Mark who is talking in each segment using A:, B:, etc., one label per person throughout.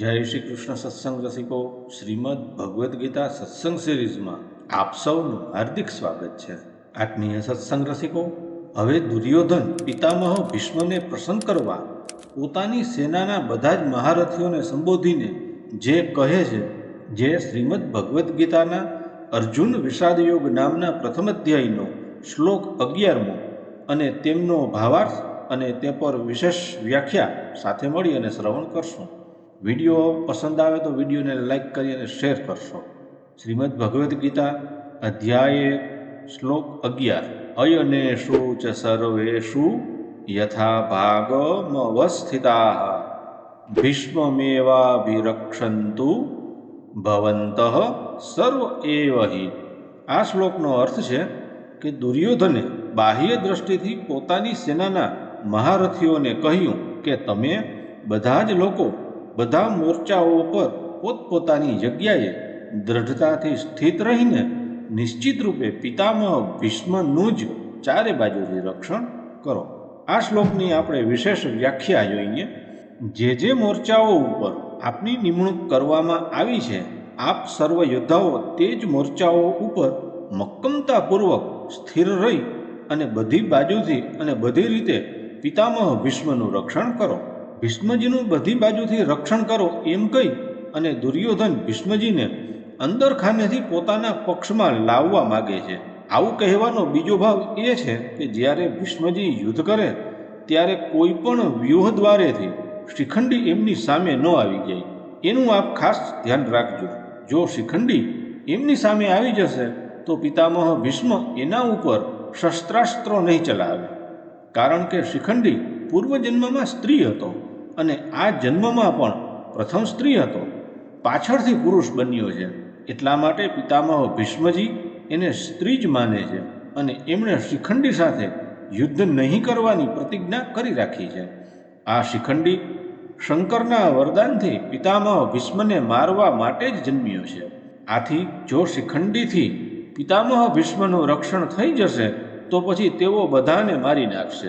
A: જય શ્રી કૃષ્ણ સત્સંગ રસિકો, શ્રીમદ ભગવદ્ ગીતા સત્સંગ સિરીઝમાં આપ સૌનું હાર્દિક સ્વાગત છે. આત્મીય સત્સંગ રસિકો, હવે દુર્યોધન પિતામહ ભીષ્મને પ્રસન્ન કરવા પોતાની સેનાના બધા જ મહારથીઓને સંબોધીને જે કહે છે, જે શ્રીમદ ભગવદ્ ગીતાના અર્જુન વિષાદયોગ નામના પ્રથમ અધ્યાયનો શ્લોક અગિયારમો અને તેમનો ભાવાર્થ અને તે પર વિશેષ વ્યાખ્યા સાથે મળી અને શ્રવણ કરશું. વીડિયો પસંદ આવે તો વિડીયોને લાઈક કરી અને શેર કરશો. શ્રીમદ ભગવદ્ ગીતા અધ્યાય શ્લોક અગિયાર. અયનેશુ ચ સર્વેશુ યથા ભાગમવસ્થિતા ભીષ્મમેવાભિરક્ષંતુ ભવંત સર્વ એવ આ શ્લોકનો અર્થ છે કે દુર્યોધને બાહ્ય દ્રષ્ટિથી પોતાની સેનાના મહારથીઓને કહ્યું કે તમે બધા જ લોકો બધા મોરચાઓ પર પોતપોતાની જગ્યાએ દ્રઢતાથી સ્થિત રહીને નિશ્ચિત રૂપે પિતામહ ભીષ્મનું જ ચારે બાજુથી રક્ષણ કરો. આ શ્લોકની આપણે વિશેષ વ્યાખ્યા જોઈએ. જે જે મોરચાઓ ઉપર આપની નિમણૂક કરવામાં આવી છે, આપ સર્વ યોદ્ધાઓ તે જ મોરચાઓ ઉપર મક્કમતાપૂર્વક સ્થિર રહી અને બધી બાજુથી અને બધી રીતે પિતામહ ભીષ્મનું રક્ષણ કરો. ભીષ્મજીનું બધી બાજુથી રક્ષણ કરો એમ કહી અને દુર્યોધન ભીષ્મજીને અંદરખાનેથી પોતાના પક્ષમાં લાવવા માગે છે. આવું કહેવાનો બીજો ભાવ એ છે કે જ્યારે ભીષ્મજી યુદ્ધ કરે, ત્યારે કોઈ પણ વ્યૂહ દ્વારેથી શિખંડી એમની સામે ન આવી જાય. એનું આપ ખાસ ધ્યાન રાખજો. જો શિખંડી એમની સામે આવી જશે, તો પિતામહ ભીષ્મ એના ઉપર શસ્ત્રાસ્ત્રો નહીં ચલાવે. કારણ કે શિખંડી પૂર્વજન્મમાં સ્ત્રી હતો. અને આ જન્મમાં પણ પ્રથમ સ્ત્રી હતો. પાછળથી પુરુષ બન્યો છે. એટલા માટે પિતામહ ભીષ્મજી એને સ્ત્રી જ માને છે અને એમણે શિખંડી સાથે યુદ્ધ નહીં કરવાની પ્રતિજ્ઞા કરી રાખી છે. આ શિખંડી શંકરના વરદાનથી પિતામહ ભીષ્મને મારવા માટે જ જન્મ્યો છે. આથી જો શિખંડીથી પિતામહ ભીષ્મનું રક્ષણ થઈ જશે, તો પછી તેઓ બધાને મારી નાખશે.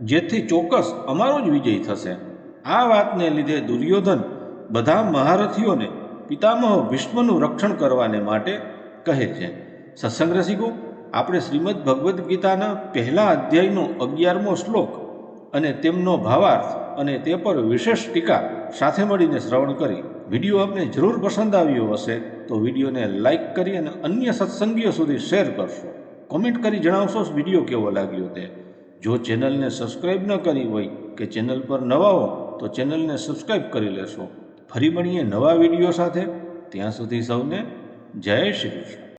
A: જેથી ચોક્કસ અમારો જ વિજય થશે. આ વાતને લીધે દુર્યોધન બધા મહારથીઓને પિતામહ ભીષ્મનું રક્ષણ કરવાને માટે કહે છે. સત્સંગ રસિકો, આપણે શ્રીમદ ભગવદ્ ગીતાના પહેલા અધ્યાયનો અગિયારમો શ્લોક અને તેમનો ભાવાર્થ અને તે પર વિશેષ ટીકા સાથે મળીને શ્રવણ કરી. વીડિયો આપને જરૂર પસંદ આવ્યો હશે તો વિડીયોને લાઇક કરી અને અન્ય સત્સંગીઓ સુધી શેર કરશો. કોમેન્ટ કરી જણાવશો વીડિયો કેવો લાગ્યો તે. જો ચેનલને સબસ્ક્રાઈબ ન કરી હોય કે ચેનલ પર નવા હો તો ચેનલને સબસ્ક્રાઈબ કરી લેશો. ફરી મળીએ નવા વીડિયો સાથે. ત્યાં સુધી સૌને જય શ્રી કૃષ્ણ.